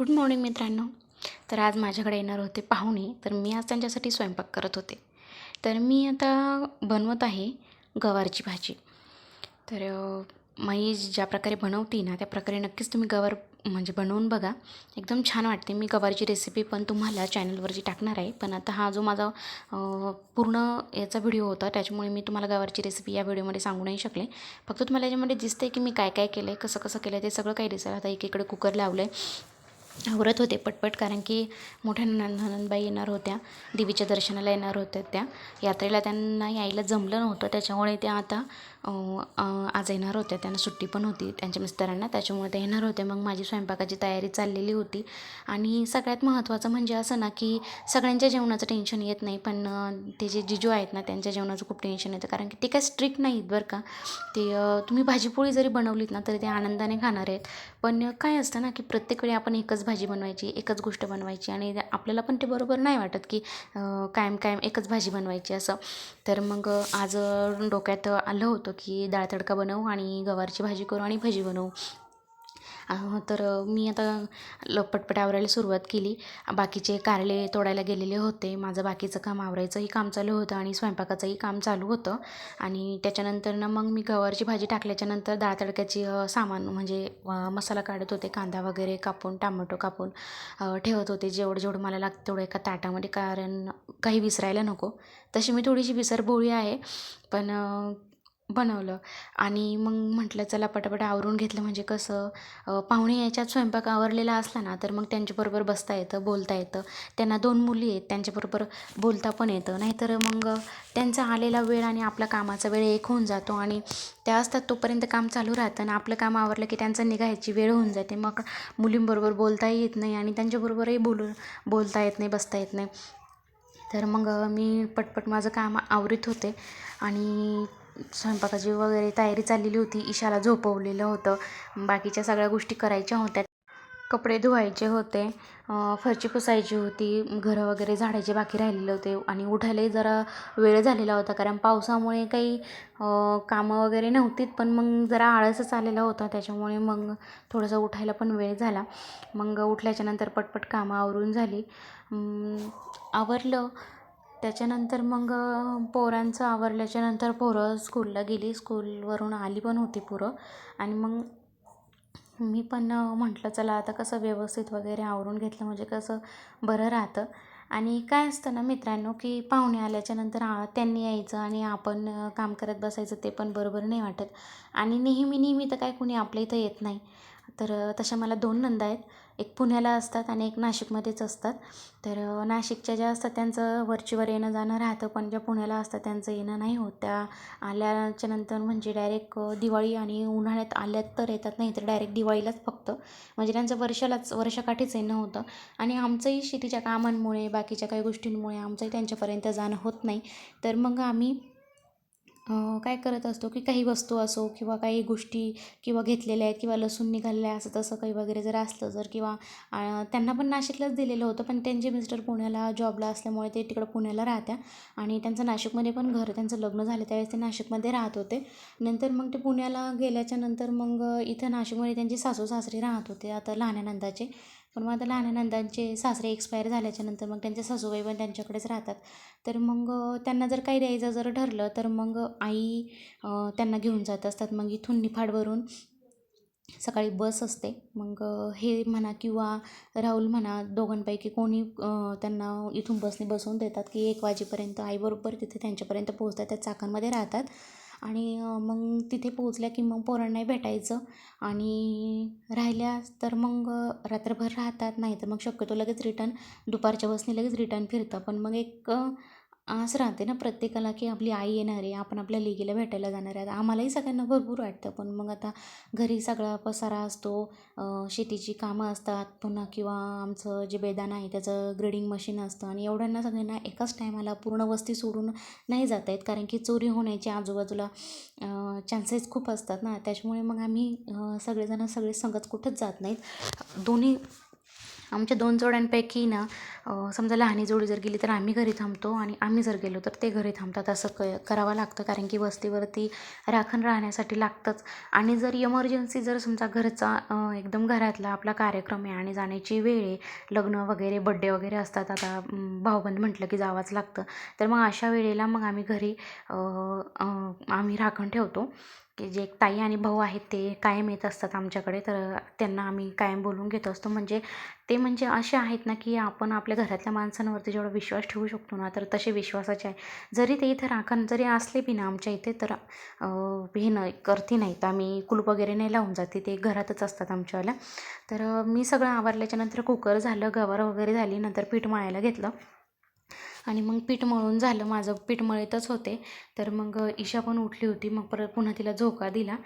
Good morning मित्रांनो. तर आज माझ्याकडे येणार होते पाहुणे. तर मी आज त्यांच्यासाठी स्वयंपाक करत होते. तर मी आता बनवत आहे गवारची भाजी. तर मी ज्या प्रकारे बनवते ना त्या प्रकारे नक्कीच तुम्ही गवार म्हणजे बनवून बघा. एकदम छान वाटते. मी गवारची रेसिपी पण तुम्हाला चॅनलवरची टाकणार आहे. पण आता हा जो माझा पूर्ण याचा व्हिडिओ होता त्याच्यामुळे मी तुम्हाला गवारची रेसिपी या व्हिडिओमध्ये सांगू नाही शकले. फक्त तुम्हाला याच्यामध्ये दिसते की मी काय काय केलं आहे कसं कसं केलं आहे ते सगळं काही दिसेल. आता एकीकडे कुकर लावलं आहे आवरत होते पटपट कारण की मोठ्या ननंद ननंदबाई येणार होत्या देवीच्या दर्शनाला येणार होत्या त्या. यात्रेला त्यांना यायला जमलं नव्हतं त्याच्यामुळे त्या आता आज येणार होत्या त्यांना सुट्टी पण होती. त्यांच्या मिस्टरांना. त्याच्यामुळे ते येणार होते. मग माझी स्वयंपाकाची तयारी चाललेली होती. आणि सगळ्यात महत्त्वाचं म्हणजे असं ना की सगळ्यांच्या जेवणाचं टेन्शन येत नाही. पण ते जे जिजू आहेत ना त्यांच्या जेवणाचं खूप टेन्शन येतं. कारण की ते काय स्ट्रिक्ट नाहीत बरं का. ते तुम्ही भाजीपोळी जरी बनवलीत ना तरी ते आनंदाने खाणार आहेत. पण काय असतं ना की प्रत्येक वेळी आपण एकच भाजी बनवायची एकच गोष्ट बनवायची. आणि आपल्याला पण ते बरोबर नाही वाटत की कायम कायम एकच भाजी बनवायची असं. तर मग आज डोक्यात आलं होतं की डाळ तडका बनवू आणि गवारची भाजी करू आणि भजी बनवू. तर मी आता ल पटपट आवरायला सुरुवात केली. बाकीचे कारले तोडायला गेलेले होते. माझं बाकीचं काम आवरायचंही काम चालू होतं आणि स्वयंपाकाचंही काम चालू होतं. आणि त्याच्यानंतर ना मग मी गवारची भाजी टाकल्याच्यानंतर डाळ तडक्याची सामान म्हणजे मसाला काढत होते. कांदा वगैरे कापून टामॅटो कापून ठेवत होते. जेवढं जेवढं मला लागतं तेवढं एका ताटामध्ये कारण काही विसरायला नको. तशी मी थोडीशी विसरभोळी आहे. पण बनवलं. आणि मग म्हटलं चला पटापट आवरून घेतलं. म्हणजे कसं पाहुणे याच्यात स्वयंपाक आवरलेला असला ना तर मग त्यांच्याबरोबर बसता येतं बोलता येतं. त्यांना दोन मुली आहेत त्यांच्याबरोबर बोलता पण येतं. नाहीतर मग त्यांचा आलेला वेळ आणि आपला कामाचा वेळ एक होऊन जातो आणि त्या असतात तोपर्यंत काम चालू राहतं आणि आपलं काम आवरलं की त्यांचं निघायची वेळ होऊन जाते. मग मुलींबरोबर बोलताही येत नाही आणि त्यांच्याबरोबरही बोलू बोलता येत नाही बसता येत नाही. तर मग मी पटपट माझं काम आवरीत होते आणि स्वयंपाकाची वगैरे तयारी चाललेली होती. ईशाला झोपवलेलं होतं. बाकीच्या सगळ्या गोष्टी करायच्या होत्या. कपडे धुवायचे होते. फरची पुसायची होती. घरं वगैरे झाडायचे बाकी राहिलेले होते. आणि उठायलाही जरा वेळ झालेला होता. कारण पावसामुळे काही कामं वगैरे नव्हतीत. पण मग जरा आळसच आलेला होता. त्याच्यामुळे मग थोडंसं उठायला पण वेळ झाला. मग उठल्याच्यानंतर पटपट कामं आवरून झाली. आवरलं. त्याच्यानंतर मग पोरांचं आवरल्याच्यानंतर पोरं स्कूलला गेली. स्कूलवरून आली पण होती पोरं. आणि मग मी पण म्हटलं चला आता कसं व्यवस्थित वगैरे आवरून घेतलं म्हणजे कसं बरं राहतं. आणि काय असतं ना मित्रांनो की पाहुणे आल्याच्यानंतर आ त्यांनी यायचं आणि आपण काम करत बसायचं ते पण बरोबर नाही वाटत. आणि नेहमी नेहमी तर काय कुणी आपल्या इथं येत नाही. तर तशा मला दोन नंदा आहेत. एक पुण्याला असतात आणि एक नाशिकमध्येच असतात. तर नाशिकच्या ज्या असतात त्यांचं वरचीवर येणं जाणं राहतं पण ज्या पुण्याला असतात त्यांचं येणं नाही होत. त्या आल्याच्यानंतर म्हणजे डायरेक्ट दिवाळी आणि उन्हाळ्यात आल्यात तर येतात नाही तर डायरेक्ट दिवाळीलाच फक्त. म्हणजे त्यांचं वर्षालाच वर्षाकाठीच येणं होतं. आणि आमचंही शेतीच्या कामांमुळे बाकीच्या काही गोष्टींमुळे आमचंही त्यांच्यापर्यंत जाणं होत नाही. तर मग आम्ही काय करत असतो की काही वस्तू असो किंवा काही गोष्टी किंवा घेतलेल्या आहेत किंवा लसूण निघालेलं आहे असं तसं काही वगैरे जर असलं जर किंवा त्यांना पण नाशिकलाच दिलेलं होतं पण त्यांचे मिस्टर पुण्याला जॉबला असल्यामुळे ते तिकडं पुण्याला राहत्या आणि त्यांचं नाशिकमध्ये पण घर त्यांचं लग्न झालं त्यावेळेस ते नाशिकमध्ये राहत होते. नंतर मग ते पुण्याला गेल्याच्यानंतर मग इथं नाशिकमध्ये त्यांचे सासू सासरे राहत होते आता लहान्या नंदाचे. पण मग आता लहान नंदांचे सासरे एक्सपायर झाल्याच्यानंतर मग त्यांचे सासूबाई पण त्यांच्याकडेच राहतात. तर मग त्यांना जर काही द्यायचं जर ठरलं तर मग आई त्यांना घेऊन जात असतात. मग इथून निफाडवरून सकाळी बस असते. मग हे म्हणा किंवा राहुल म्हणा दोघांपैकी कोणी त्यांना इथून बसने बसवून देतात की एक वाजेपर्यंत आईबरोबर तिथे त्यांच्यापर्यंत पोहोचतात. त्या चाकांमध्ये राहतात. आणि मग तिथे पोहोचल्या की मग पोरांनाही भेटायचं. आणि राहिल्या तर मग रात्रभर राहतात नाही तर मग शक्यतो लगेच रिटर्न दुपारच्या बसने लगेच रिटर्न फिरतं. पण मग एक आस राहते ना प्रत्येकाला की आपली आई येणार आहे आपण आपल्या लेकीला भेटायला जाणार आहे. आम्हालाही सगळ्यांना भरपूर वाटतं पण मग आता घरी सगळा पसारा असतो शेतीची कामं असतात पुन्हा किंवा आमचं जे बेदान आहे त्याचं ग्रेडिंग मशीन असतं आणि एवढ्यांना सगळ्यांना एकाच टायमाला पूर्ण वस्ती सोडून नाही जाता येत. कारण की चोरी होण्याची आजूबाजूला चान्सेस खूप असतात ना. त्याच्यामुळे मग आम्ही सगळेजण सगळे संगत कुठंच जात नाहीत. दोन्ही आमच्या दोन जोड्यांपैकी ना समजा लहानी जोडी जर गेली तर आम्ही घरी थांबतो आणि आम्ही जर गेलो तर ते घरी थांबतात. असं क करावं लागतं कारण की वस्तीवरती राखण राहण्यासाठी लागतंच. आणि जर इमर्जन्सी जर समजा घरचा एकदम घरातला आपला कार्यक्रम आहे आणि जाण्याची वेळ आहे लग्न वगैरे बड्डे वगैरे असतात. आता भाऊबंद म्हटलं की जावंच लागतं. तर मग अशा वेळेला मग आम्ही घरी आम्ही राखण ठेवतो. की जे एक ताई आणि भाऊ आहेत ते कायम येत असतात आमच्याकडे तर त्यांना आम्ही कायम बोलून घेत असतो. म्हणजे ते म्हणजे असे आहेत ना की आपण आपल्या घरातल्या माणसांवरती जेवढा विश्वास ठेवू शकतो ना तर तसे विश्वासाचे आहे. जरी ते इथे राखण जरी असले बी ना आमच्या इथे तर हे नाही करती नाहीत. आम्ही कुलूप वगैरे नाही लावून जाते ते घरातच असतात आमच्यावाल्या. तर मी सगळं आवरल्याच्यानंतर कुकर झालं गवार वगैरे झाली नंतर पीठ मळायला घेतलं. आणि मग पीठ मळून झालं. माझं पीठ मळतच होते. तर मग ईशा पण उठली होती. मग परत पुन्हा तिला झोका दिला.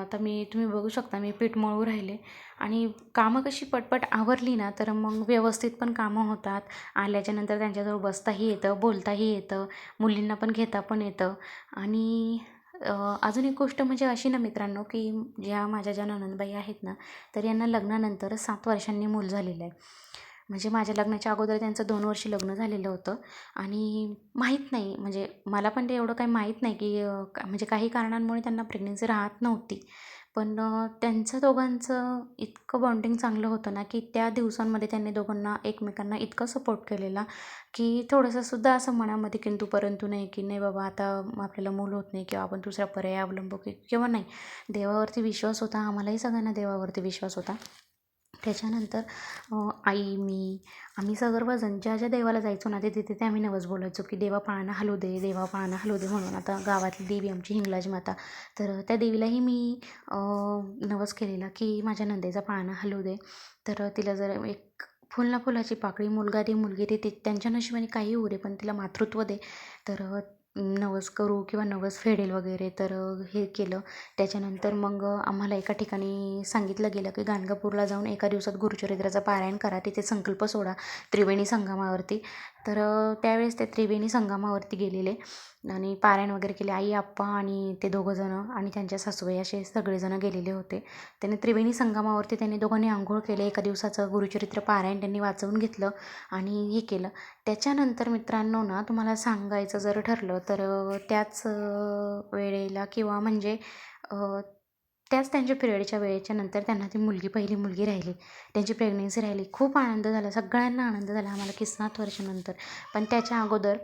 आता मी तुम्ही बघू शकता मी पीठ मळू राहिले. आणि कामं कशी पटपट आवरली ना तर मग व्यवस्थित पण कामं होतात. आल्याच्यानंतर त्यांच्याजवळ बसताही येतं बोलताही येतं. मुलींना पण घेता पण येतं. आणि अजून एक गोष्ट म्हणजे अशी ना मित्रांनो की ज्या माझ्या ज्या ननंदबाई आहेत ना तर यांना लग्नानंतर सात वर्षांनी मूल झालेलं आहे. म्हणजे माझ्या लग्नाच्या अगोदर त्यांचं दोन वर्ष लग्न झालेलं होतं. आणि माहीत नाही म्हणजे मला पण ते एवढं काही माहीत नाही की म्हणजे काही कारणांमुळे त्यांना प्रेग्नन्सी राहत नव्हती. पण त्यांचं दोघांचं इतकं बॉन्डिंग चांगलं होतं ना की त्या दिवसांमध्ये त्यांनी दोघांना एकमेकांना इतकं सपोर्ट केलेला की थोडंसं सुद्धा असं मनामध्ये किंतु परंतु नाही की नाही बाबा आता आपल्याला मूल होत नाही किंवा आपण दुसरा पर्याय अवलंबू की किंवा नाही. देवावरती विश्वास होता आम्हालाही सगळ्यांना देवावरती विश्वास होता. त्याच्यानंतर आई मी आम्ही सर्वजण ज्या ज्या देवाला जायचो ना तिथे तिथे आम्ही नवस बोलायचो की देवा पाळणा हलू दे देवा पाळणा हलू दे म्हणून. आता गावातली देवी आमची हिंगलाज माता. तर त्या देवीलाही मी नवस केलेला की माझ्या नंदेचा पाळणा हलू दे. तर तिला जर एक फुल ना फुलाची पाकळी मुलगा दे मुलगी दे ती त्यांच्या नशिबाने काही होऊ दे पण तिला मातृत्व दे. तर नवस करू किंवा नवस फेडेल वगैरे तर हे केलं. त्याच्यानंतर मग आम्हाला एका ठिकाणी सांगितलं गेलं की गाणगापूरला जाऊन एका दिवसात गुरुचरित्राचं पारायण करा. तिथे संकल्प सोडा त्रिवेणी संगमावरती. तर त्यावेळेस ते त्रिवेणी संगमावरती गेलेले. आणि पारायण वगैरे केले. आई आप्पा आणि ते दोघंजणं आणि त्यांच्या सासूबाई असे सगळेजणं गेलेले होते. त्याने त्रिवेणी संगमावरती त्यांनी दोघांनी आंघोळ केले. एका दिवसाचं गुरुचरित्र पारायण त्यांनी वाचवून घेतलं आणि हे केलं. त्याच्यानंतर मित्रांनो ना तुम्हाला सांगायचं जर ठरलं तर त्याच वेळेला किंवा म्हणजे त्याच त्यांच्या पिरियडच्या वेळेच्या नंतर त्यांना ती मुलगी पहिली मुलगी राहिली. त्यांची प्रेग्नेन्सी राहिली. खूप आनंद झाला. सगळ्यांना आनंद झाला आम्हाला की सात वर्षानंतर. पण त्याच्या अगोदर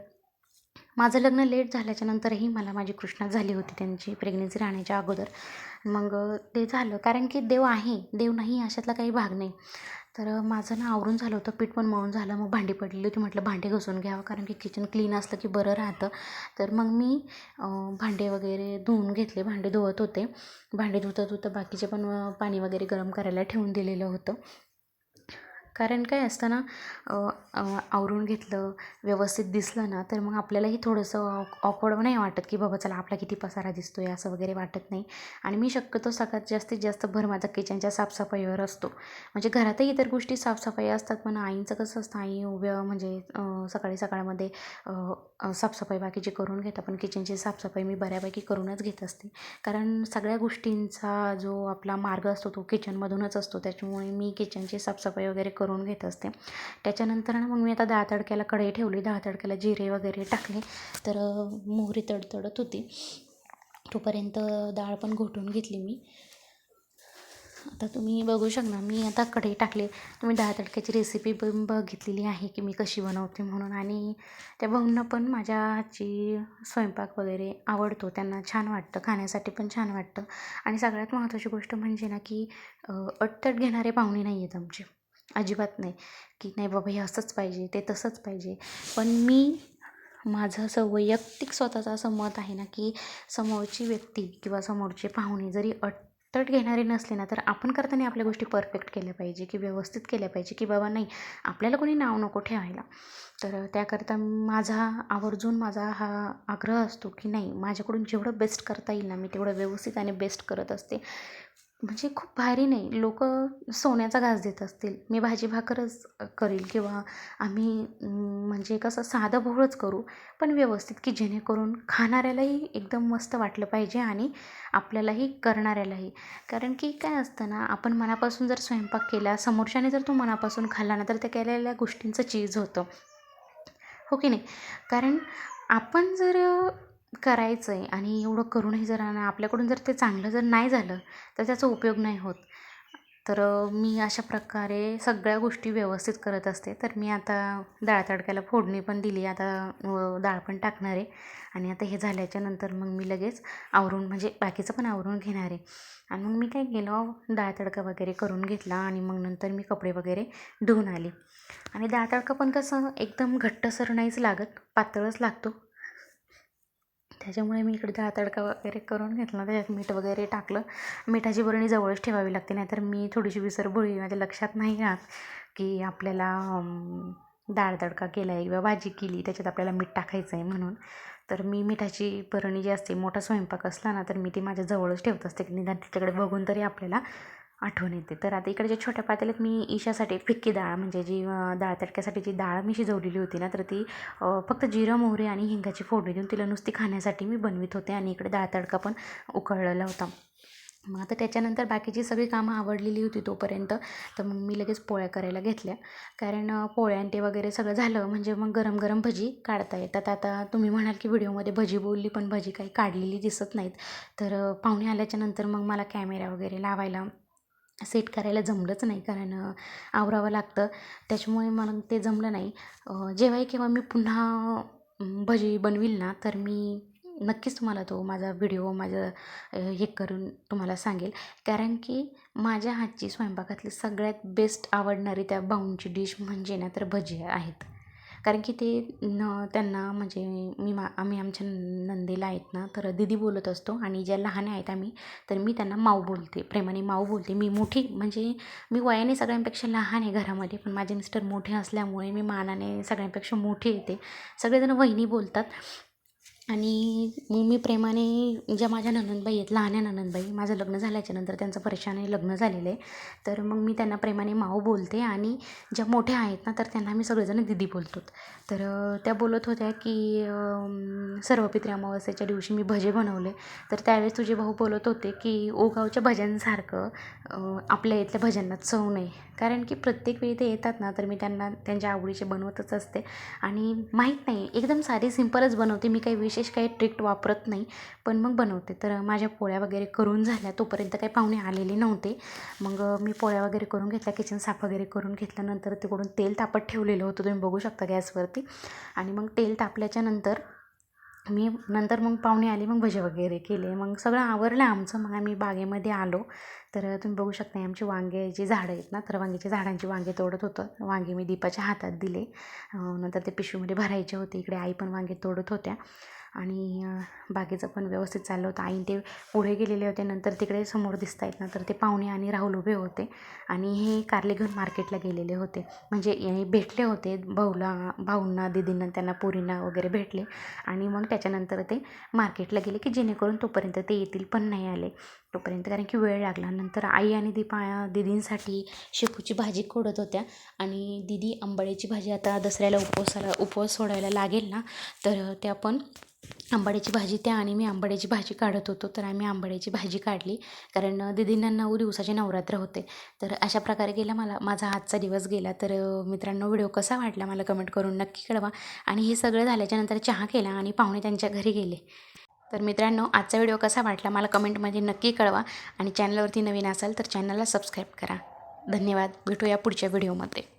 माझं लग्न लेट झाल्याच्या नंतरही मला माझी कृष्णा झाली होती त्यांची प्रेग्नेन्सी राहण्याच्या अगोदर. मग ते झालं. कारण की देव आहे. देव नाही अशातला काही भाग नाही. तर माझं ना आवरून झालं होतं. पीठ पण मळून झालं. मग भांडी पडलेली होती. म्हटलं भांडे घासून घ्यावं कारण की किचन क्लीन असलं की बरं राहतं. तर मग मी भांडे वगैरे धुवून घेतले. भांडे धुवत होते. भांडे धुता धुता बाकीचे पण पाणी वगैरे गरम करायला ठेवून दिलेलं होतं. कारण काय असतं ना आवरून घेतलं व्यवस्थित दिसलं ना तर मग आपल्यालाही थोडंसं ऑकवर्ड नाही वाटत की बाबा चला आपला किती पसारा दिसतो आहे असं वगैरे वाटत नाही. आणि मी शक्यतो सगळ्यात जास्तीत जास्त भर माझा किचनच्या साफसफाईवर असतो. म्हणजे घरातही इतर गोष्टी साफसफाई असतात पण आईंचं कसं असतं आई उभ्या म्हणजे सकाळी सकाळमध्ये साफसफाई बाकीची करून घेतात पण किचनची साफसफाई मी बऱ्यापैकी करूनच घेत असते. कारण सगळ्या गोष्टींचा जो आपला मार्ग असतो तो किचनमधूनच असतो. त्याच्यामुळे मी किचनची साफसफाई वगैरे करून करून घेत असते. त्याच्यानंतर ना मग मी आता डाळ तडक्याला कढई ठेवली. डाळ तडक्याला जिरे वगैरे टाकले. तर मोहरी तडतडत होती. तोपर्यंत डाळ पण घोटून घेतली मी. आता तुम्ही बघू शकता मी आता कढई टाकले. तुम्ही डाळ तडक्याची रेसिपी पण बघितलेली आहे की मी कशी बनवते म्हणून. आणि त्या भाऊंना पण माझ्या हातची स्वयंपाक वगैरे आवडतो. त्यांना छान वाटतं. खाण्यासाठी पण छान वाटतं. आणि सगळ्यात महत्त्वाची गोष्ट म्हणजे ना की अटतट घेणारे पाहुणे नाही आहेत आमचे. अजिबात नाही की नाही बाबा हे असंच पाहिजे ते तसंच पाहिजे. पण मी माझं असं वैयक्तिक स्वतःचं असं मत आहे ना की समोरची व्यक्ती किंवा समोरचे पाहुणे जरी अटतट घेणारे नसले ना तर आपण करताना आपल्या गोष्टी परफेक्ट केल्या पाहिजे की व्यवस्थित केल्या पाहिजे की बाबा नाही आपल्याला कोणी नाव नको ठेवायला. तर त्याकरता माझा आवर्जून माझा हा आग्रह असतो की नाही माझ्याकडून जेवढं बेस्ट करता येईल ना मी तेवढं व्यवस्थित आणि बेस्ट करत असते. म्हणजे खूप भारी नाही. लोक सोन्याचा घास देत असतील. मी भाजी भाकरच करेल किंवा आम्ही म्हणजे कसं साधं भोळच करू. पण व्यवस्थित की जेणेकरून खाणाऱ्यालाही एकदम मस्त वाटलं पाहिजे आणि आपल्यालाही करणाऱ्यालाही. कारण की काय असतं ना आपण मनापासून जर स्वयंपाक केला समोरच्याने जर तो मनापासून खाल्ला ना तर त्या केलेल्या गोष्टींचं चीज होतं. हो की नाही? कारण आपण जर करायचं आहे आणि एवढं करूनही जर आणि आपल्याकडून जर ते चांगलं जर नाही झालं तर त्याचा उपयोग नाही होत. तर मी अशा प्रकारे सगळ्या गोष्टी व्यवस्थित करत असते. तर मी आता डाळ तडक्याला फोडणी पण दिली. आता डाळ पण टाकणार आहे. आणि आता हे झाल्याच्यानंतर मग मी लगेच आवरून म्हणजे बाकीचं पण आवरून घेणार आहे. आणि मग मी काय केलं डाळ तडका वगैरे करून घेतला आणि मग नंतर मी कपडे वगैरे धुवून आले. आणि डाळ तडका पण कसं एकदम घट्टसर नाहीच लागत पातळच लागतो. त्याच्यामुळे मी इकडे डाळ तडका वगैरे करून घेतला. त्याच्यात मीठ वगैरे टाकलं. मिठाची बरणी जवळच ठेवावी लागते नाहीतर मी थोडीशी विसरबोळी माझ्या लक्षात नाही राहत की आपल्याला डाळ तडका केला आहे किंवा भाजी केली त्याच्यात आपल्याला मीठ टाकायचं आहे म्हणून. तर मी मिठाची बरणी जी असते मोठा स्वयंपाक असला ना तर मी ती माझ्या जवळच ठेवत असते. की निदान तिच्याकडे बघून तरी आपल्याला आठवण येते. तर आता इकडे छोट्या पातेल्यात मी ईशासाठी फिक्की डाळ म्हणजे जी डाळ तडक्यासाठी जी डाळ मी शिजवलेली होती ना तर ती फक्त जिरं मोहरी आणि हिंगाची फोडणी देऊन तिला नुसती खाण्यासाठी मी बनवित होते आणि इकडे डाळ तडका पण उकळलेला होता. मग आता त्याच्यानंतर बाकीची सगळी कामं आवडलेली होती तोपर्यंत तर मग मी लगेच पोळ्या करायला घेतल्या. कारण अं, पोळ्या ते वगैरे सगळं झालं म्हणजे मग गरम गरम भजी काढता येतात. आता तुम्ही म्हणाल की व्हिडिओमध्ये भजी बोलली पण भजी काही काढलेली दिसत नाहीत. तर पाहुणे आल्याच्यानंतर मग मला कॅमेरा वगैरे लावायला सेट करायला जमलंच नाही कारण आवरावं लागतं. त्याच्यामुळे मला ते जमलं नाही. जेव्हाही केव्हा मी पुन्हा भजी बनवील ना तर मी नक्कीच तुम्हाला तो माझा व्हिडिओ माझं हे करून तुम्हाला सांगेल. कारण की माझ्या हातची स्वयंपाकातली सगळ्यात बेस्ट आवडणारी त्या बाऊंची डिश म्हणजे ना तर भजी आहेत. कारण की ते न त्यांना म्हणजे मी मा आम्ही आमच्या नंदेला आहेत ना तर दीदी बोलत असतो आणि ज्या लहान आहेत आम्ही तर मी त्यांना माऊ बोलते प्रेमाने माऊ बोलते. मी मोठी म्हणजे मी वयाने सगळ्यांपेक्षा लहान आहे घरामध्ये पण माझे मिस्टर मोठे असल्यामुळे मी मानाने सगळ्यांपेक्षा मोठी येते. सगळेजण वहिनी बोलतात आणि मग मी प्रेमाने ज्या माझ्या ननंदबाई आहेत लहान्या ननंदबाई माझं लग्न झाल्याच्यानंतर त्यांचं परेशाने लग्न झालेलं आहे. तर मग मी त्यांना प्रेमाने माऊ बोलते आणि ज्या मोठ्या आहेत ना तर त्यांना मी सगळेजण दिदी बोलतो. तर त्या बोलत होत्या की अम, सर्वपित्री अमावस्येच्या दिवशी मी भजे बनवले. तर त्यावेळेस तुझे भाऊ बोलत होते की ओगावच्या भज्यांसारखं आपल्या इथल्या भज्यांना चव नाही. कारण की प्रत्येक वेळी ते येतात ना तर मी त्यांना त्यांच्या आवडीचे बनवतच असते. आणि माहीत नाही एकदम साधे सिंपलच बनवते. मी काही विशेष काही ट्रिक्ट वापरत नाही. पण मग बनवते. तर माझ्या पोळ्या वगैरे करून झाल्या. तोपर्यंत काही पाहुणे आलेले नव्हते. मग मी पोळ्या वगैरे करून घेतल्या. किचन साफ वगैरे करून घेतल्यानंतर तिकडून तेल तापत ठेवलेलं होतं. तुम्ही बघू शकता गॅसवरती. आणि मग तेल तापल्याच्या नंतर मी नंतर मग पाहुणे आले. मग भजे वगैरे केले. मग सगळं आवरलं आमचं. मग आम्ही बागेमध्ये आलो. तर तुम्ही बघू शकता आमची वांग्याची झाडं आहेत ना तर वांग्याच्या झाडांची वांगे तोडत होतं. वांगे मी दीपाच्या हातात दिले. नंतर ते पिशवीमध्ये भरायचे होते. इकडे आई पण वांगे तोडत होत्या. आणि बाकीचं पण व्यवस्थित चाललं होतं. आणि ते पुढे गेलेले होते नंतर तिकडे समोर दिसत आहेत ना तर ते पाहुणे आणि राहुल उभे होते आणि हे कारले घेऊन मार्केटला गेलेले होते. म्हणजे हे भेटले होते भाऊला भाऊंना दिदींना त्यांना पोरींना वगैरे भेटले आणि मग त्याच्यानंतर ते मार्केटला गेले की जेणेकरून तोपर्यंत ते येतील पण नाही आले. तोपर्यंत कारण की वेळ लागला. नंतर आई आणि दीपा दीदींसाठी शेपूची भाजी खोडत होत्या. आणि दीदी आंबाड्याची भाजी आता दसऱ्याला उपवासाला उपवास सोडायला लागेल ना तर त्या पण आंबाड्याची भाजी त्या आणि मी आंबाड्याची भाजी काढत होतो. तर आम्ही आंबाड्याची भाजी काढली कारण दीदींना नऊ दिवसाचे नवरात्र होते. तर अशा प्रकारे गेला मला माझा आजचा दिवस गेला. तर मित्रांनो व्हिडिओ कसा वाटला मला कमेंट करून नक्की कळवा. आणि हे सगळं झाल्याच्यानंतर चहा केला आणि पाहुणे त्यांच्या घरी गेले. तर मित्रांनो आजचा व्हिडिओ कसा वाटला मला कमेंटमध्ये नक्की कळवा आणि चॅनलवरती नवीन असाल तर चॅनलला सबस्क्राईब करा. धन्यवाद. भेटूया पुढच्या व्हिडिओमध्ये.